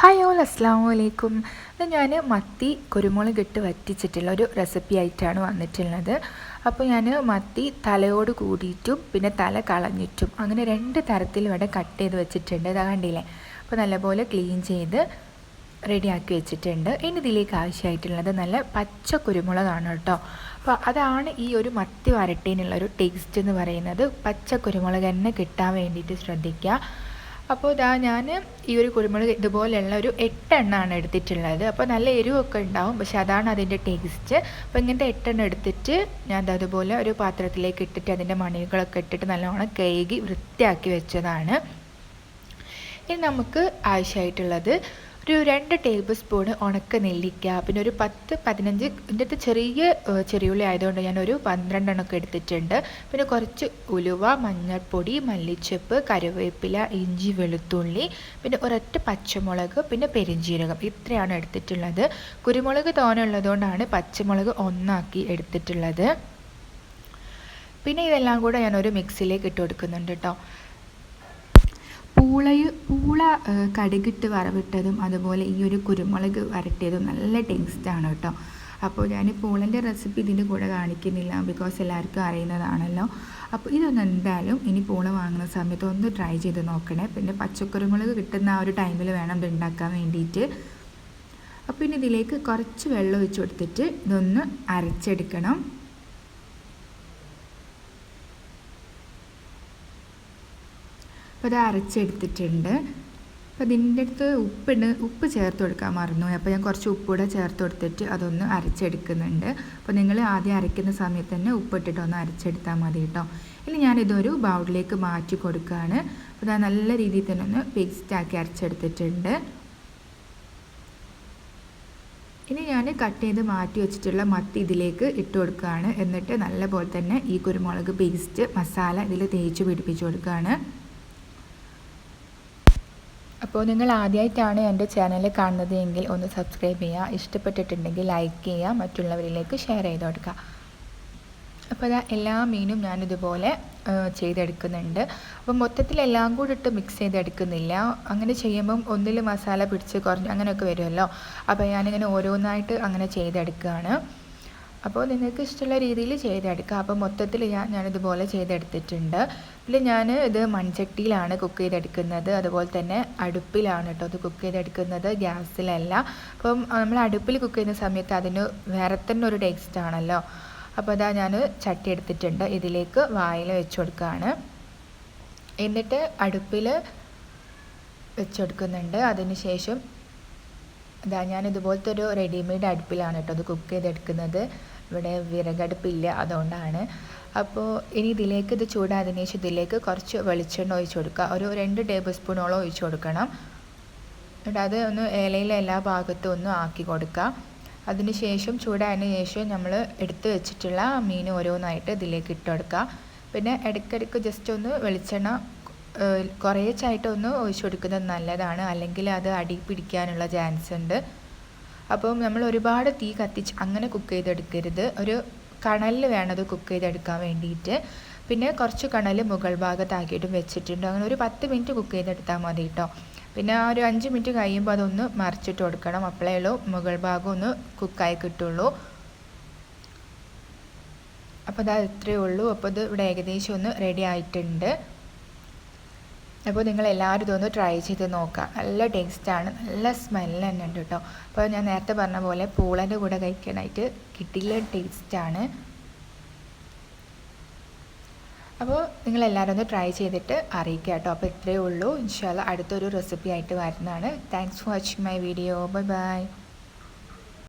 Hi all അസ്സാം വലൈക്കും ഞാൻ മത്തി കുരുമുളക് ഇട്ട് വറ്റിച്ചിട്ടുള്ള ഒരു റെസിപ്പി ആയിട്ടാണ് വന്നിട്ടുള്ളത്. അപ്പോൾ ഞാൻ മത്തി തലയോട് കൂടിയിട്ടും പിന്നെ തല കളഞ്ഞിട്ടും അങ്ങനെ രണ്ട് തരത്തിൽ ഇവിടെ കട്ട് ചെയ്ത് വെച്ചിട്ടുണ്ട്. ഇതാ കണ്ടില്ലേ? അപ്പോൾ നല്ലപോലെ ക്ലീൻ ചെയ്ത് റെഡിയാക്കി വെച്ചിട്ടുണ്ട്. ഇനി ഇതിലേക്ക് ആവശ്യമായിട്ടുള്ളത് നല്ല പച്ച കുരുമുളകാണ് കേട്ടോ. അപ്പോൾ അതാണ് ഈ ഒരു മത്തി വരട്ടേനുള്ള ഒരു ടേസ്റ്റ് എന്ന് പറയുന്നത്. പച്ച കുരുമുളക് തന്നെ കിട്ടാൻ വേണ്ടിയിട്ട് ശ്രദ്ധിക്കുക. അപ്പോൾ ഇതാ ഞാൻ ഈ ഒരു കുരുമുളക് ഇതുപോലെയുള്ള ഒരു എട്ടെണ്ണമാണ് എടുത്തിട്ടുള്ളത്. അപ്പോൾ നല്ല എരിവൊക്കെ ഉണ്ടാവും. പക്ഷെ അതാണ് അതിന്റെ ടേസ്റ്റ്. അപ്പോൾ ഇങ്ങനത്തെ എട്ടെണ്ണം എടുത്തിട്ട് ഞാൻ അതുപോലെ ഒരു പാത്രത്തിലേക്ക് ഇട്ടിട്ട് അതിന്റെ മണികളൊക്കെ ഇട്ടിട്ട് നല്ലോണം കഴുകി വൃത്തിയാക്കി വെച്ചതാണ്. ഇനി നമുക്ക് ആവശ്യമായിട്ടുള്ളത് ഒരു രണ്ട് ടേബിൾ സ്പൂൺ ഉണക്ക നെല്ലിക്ക. പിന്നെ ഒരു പത്ത് പതിനഞ്ച് ഇതിന്റെ അടുത്ത് ചെറിയ ചെറിയുള്ളി ആയതുകൊണ്ട് ഞാൻ ഒരു പന്ത്രണ്ടെണ്ണമൊക്കെ എടുത്തിട്ടുണ്ട്. പിന്നെ കുറച്ച് ഉലുവ മഞ്ഞൾപ്പൊടി മല്ലിച്ചപ്പ് കറിവേപ്പില ഇഞ്ചി വെളുത്തുള്ളി പിന്നെ ഒരൊറ്റ പച്ചമുളക് പിന്നെ പെരിഞ്ജീരകം ഇത്രയാണ് എടുത്തിട്ടുള്ളത്. കുരുമുളക് തോനുള്ളതുകൊണ്ടാണ് പച്ചമുളക് ഒന്നാക്കി എടുത്തിട്ടുള്ളത്. പിന്നെ ഇതെല്ലാം കൂടെ ഞാനൊരു മിക്സിയിലേക്ക് ഇട്ട് കൊടുക്കുന്നുണ്ട് കേട്ടോ പൂളയ് പൂള കടുകിട്ട് വറവിട്ടതും അതുപോലെ ഈ ഒരു കുരുമുളക് വരട്ടിയതും നല്ല ടേസ്റ്റാണ് കേട്ടോ. അപ്പോൾ ഞാൻ പൂളന്റെ റെസിപ്പി ഇതിന്റെ കൂടെ കാണിക്കുന്നില്ല ബിക്കോസ് എല്ലാവർക്കും അറിയുന്നതാണല്ലോ. അപ്പോൾ ഇതൊന്ന് എന്തായാലും ഇനി പൂള വാങ്ങുന്ന സമയത്ത് ഒന്ന് ട്രൈ ചെയ്ത് നോക്കണേ. പിന്നെ പച്ചക്കുരുമുളക് കിട്ടുന്ന ആ ഒരു ടൈമിൽ വേണം ഇത് ഉണ്ടാക്കാൻ വേണ്ടിയിട്ട് അപ്പോൾ ഇനി ഇതിലേക്ക് കുറച്ച് വെള്ളം ഒഴിച്ച് കൊടുത്തിട്ട് ഇതൊന്ന് അരച്ചെടുക്കണം. അപ്പോൾ അത് അരച്ചെടുത്തിട്ടുണ്ട്. അപ്പോൾ ഇതിന്റെ അടുത്ത് ഉപ്പിട്ട് ഉപ്പ് ചേർത്ത് കൊടുക്കാൻ മറന്നു അപ്പോൾ ഞാൻ കുറച്ച് ഉപ്പൂടെ ചേർത്ത് കൊടുത്തിട്ട് അതൊന്ന് അരച്ചെടുക്കുന്നുണ്ട്. അപ്പോൾ നിങ്ങൾ ആദ്യം അരയ്ക്കുന്ന സമയത്ത് തന്നെ ഉപ്പിട്ടിട്ട് ഒന്ന് അരച്ചെടുത്താൽ മതി കേട്ടോ ഇനി ഞാനിതൊരു ബൗളിലേക്ക് മാറ്റി കൊടുക്കുകയാണ് അപ്പോൾ ഞാൻ നല്ല രീതിയിൽ തന്നെ ഒന്ന് പേസ്റ്റാക്കി അരച്ചെടുത്തിട്ടുണ്ട്. ഇനി ഞാൻ കട്ട് ചെയ്ത് മാറ്റി വെച്ചിട്ടുള്ള മത്തി ഇതിലേക്ക് ഇട്ട് കൊടുക്കുകയാണ് എന്നിട്ട് നല്ലപോലെ തന്നെ ഈ കുരുമുളക് പേസ്റ്റ് മസാല ഇതിൽ തേച്ച് പിടിപ്പിച്ച് കൊടുക്കുകയാണ് അപ്പോൾ നിങ്ങൾ ആദ്യമായിട്ടാണ് എന്റെ ചാനൽ കാണുന്നത് എങ്കിൽ ഒന്ന് സബ്സ്ക്രൈബ് ചെയ്യുക. ഇഷ്ടപ്പെട്ടിട്ടുണ്ടെങ്കിൽ ലൈക്ക് ചെയ്യുക. മറ്റുള്ളവരിലേക്ക് ഷെയർ ചെയ്ത് കൊടുക്കുക. അപ്പോൾ അതാ എല്ലാ മീനും ഞാനിതുപോലെ ചെയ്തെടുക്കുന്നുണ്ട്. അപ്പോൾ മൊത്തത്തിൽ എല്ലാം കൂടി ഇട്ട് മിക്സ് ചെയ്തെടുക്കുന്നില്ല. അങ്ങനെ ചെയ്യുമ്പം ഒന്നിൽ മസാല പിടിച്ച് കുറഞ്ഞ് അങ്ങനെയൊക്കെ വരുമല്ലോ. അപ്പോൾ ഞാനിങ്ങനെ ഓരോന്നായിട്ട് അങ്ങനെ ചെയ്തെടുക്കുകയാണ്. അപ്പോൾ നിങ്ങൾക്ക് ഇഷ്ടമുള്ള രീതിയിൽ ചെയ്തെടുക്കുക. അപ്പോൾ മൊത്തത്തിൽ ഞാൻ ഞാനിതുപോലെ ചെയ്തെടുത്തിട്ടുണ്ട്. പിന്നെ ഞാൻ ഇത് മൺചട്ടിയിലാണ് കുക്ക് ചെയ്തെടുക്കുന്നത്. അതുപോലെ തന്നെ അടുപ്പിലാണ് കേട്ടോ അത് കുക്ക് ചെയ്തെടുക്കുന്നത്. ഗ്യാസിലല്ല. അപ്പം നമ്മൾ അടുപ്പിൽ കുക്ക് ചെയ്യുന്ന സമയത്ത് അതിന് വേറെ തന്നെ ഒരു ടേസ്റ്റ് ആണല്ലോ. അപ്പോൾ അതാ ഞാൻ ചട്ടി എടുത്തിട്ടുണ്ട്. ഇതിലേക്ക് വായിൽ വെച്ച് കൊടുക്കുകയാണ് എന്നിട്ട് അടുപ്പിൽ വെച്ച് കൊടുക്കുന്നുണ്ട്. അതിന് ശേഷം ഇതാ ഞാൻ ഇതുപോലത്തെ ഒരു റെഡിമെയ്ഡ് അടുപ്പിലാണ് കേട്ടോ അത് കുക്ക് ചെയ്തെടുക്കുന്നത്. ഇവിടെ വിറകടുപ്പില്ല അതുകൊണ്ടാണ്. അപ്പോൾ ഇനി ഇതിലേക്ക് ഇത് ചൂടാതിന് ശേഷം ഇതിലേക്ക് കുറച്ച് വെളിച്ചെണ്ണ ഒഴിച്ച് കൊടുക്കുക. ഒരു രണ്ട് ടേബിൾ സ്പൂണോളം ഒഴിച്ച് കൊടുക്കണം. എന്നിട്ട് അത് ഒന്ന് ഇലയിലെ എല്ലാ ഭാഗത്തും ഒന്ന് ആക്കി കൊടുക്കുക. അതിന് ശേഷം ചൂടായതിനു ശേഷം നമ്മൾ എടുത്ത് വെച്ചിട്ടുള്ള മീൻ ഓരോന്നായിട്ട് ഇതിലേക്ക് ഇട്ട് കൊടുക്കുക. പിന്നെ ഇടയ്ക്കിടയ്ക്ക് ജസ്റ്റ് ഒന്ന് വെളിച്ചെണ്ണ കുറേച്ചായിട്ട് ഒന്ന് ഒഴിച്ചു കൊടുക്കുന്നത് നല്ലതാണ്. അല്ലെങ്കിൽ അത് അടി പിടിക്കാനുള്ള ചാൻസ് ഉണ്ട്. അപ്പം നമ്മൾ ഒരുപാട് തീ കത്തിച്ച് അങ്ങനെ കുക്ക് ചെയ്തെടുക്കരുത്. ഒരു കണലിൽ വേണം അത് കുക്ക് ചെയ്തെടുക്കാൻ വേണ്ടിയിട്ട്. പിന്നെ കുറച്ച് കണൽ മുകൾ ഭാഗത്താക്കിയിട്ടും വെച്ചിട്ടുണ്ട്. അങ്ങനെ ഒരു പത്ത് മിനിറ്റ് കുക്ക് ചെയ്തെടുത്താൽ മതി കേട്ടോ പിന്നെ ആ ഒരു അഞ്ച് മിനിറ്റ് കഴിയുമ്പോൾ അതൊന്ന് മറിച്ചിട്ട് കൊടുക്കണം. അപ്പോഴേ ഉള്ളൂ. മുകൾ ഭാഗം ഒന്ന് കുക്കായി കിട്ടുള്ളൂ. അപ്പോൾ അത് ഇത്രയേ ഉള്ളൂ. അപ്പോൾ ഇത് ഇവിടെ ഏകദേശം ഒന്ന് റെഡി ആയിട്ടുണ്ട്. അപ്പോൾ നിങ്ങൾ എല്ലാവരും ഇതൊന്ന് ട്രൈ ചെയ്ത് നോക്കുക. നല്ല ടേസ്റ്റാണ് നല്ല സ്മെല്ല് തന്നെ ഉണ്ട് കേട്ടോ. അപ്പോൾ ഞാൻ നേരത്തെ പറഞ്ഞ പോലെ പൂളന്റെ കൂടെ കഴിക്കാനായിട്ട് കിട്ടില്ല ടേസ്റ്റാണ് അപ്പോൾ നിങ്ങൾ എല്ലാവരും ഒന്ന് ട്രൈ ചെയ്തിട്ട് അറിയിക്കുക കേട്ടോ. അപ്പോൾ ഇത്രയേ ഉള്ളൂ. ഇൻഷാല്ല അടുത്തൊരു റെസിപ്പി ആയിട്ട് വരുന്നതാണ്. Thanks for watching my video bye bye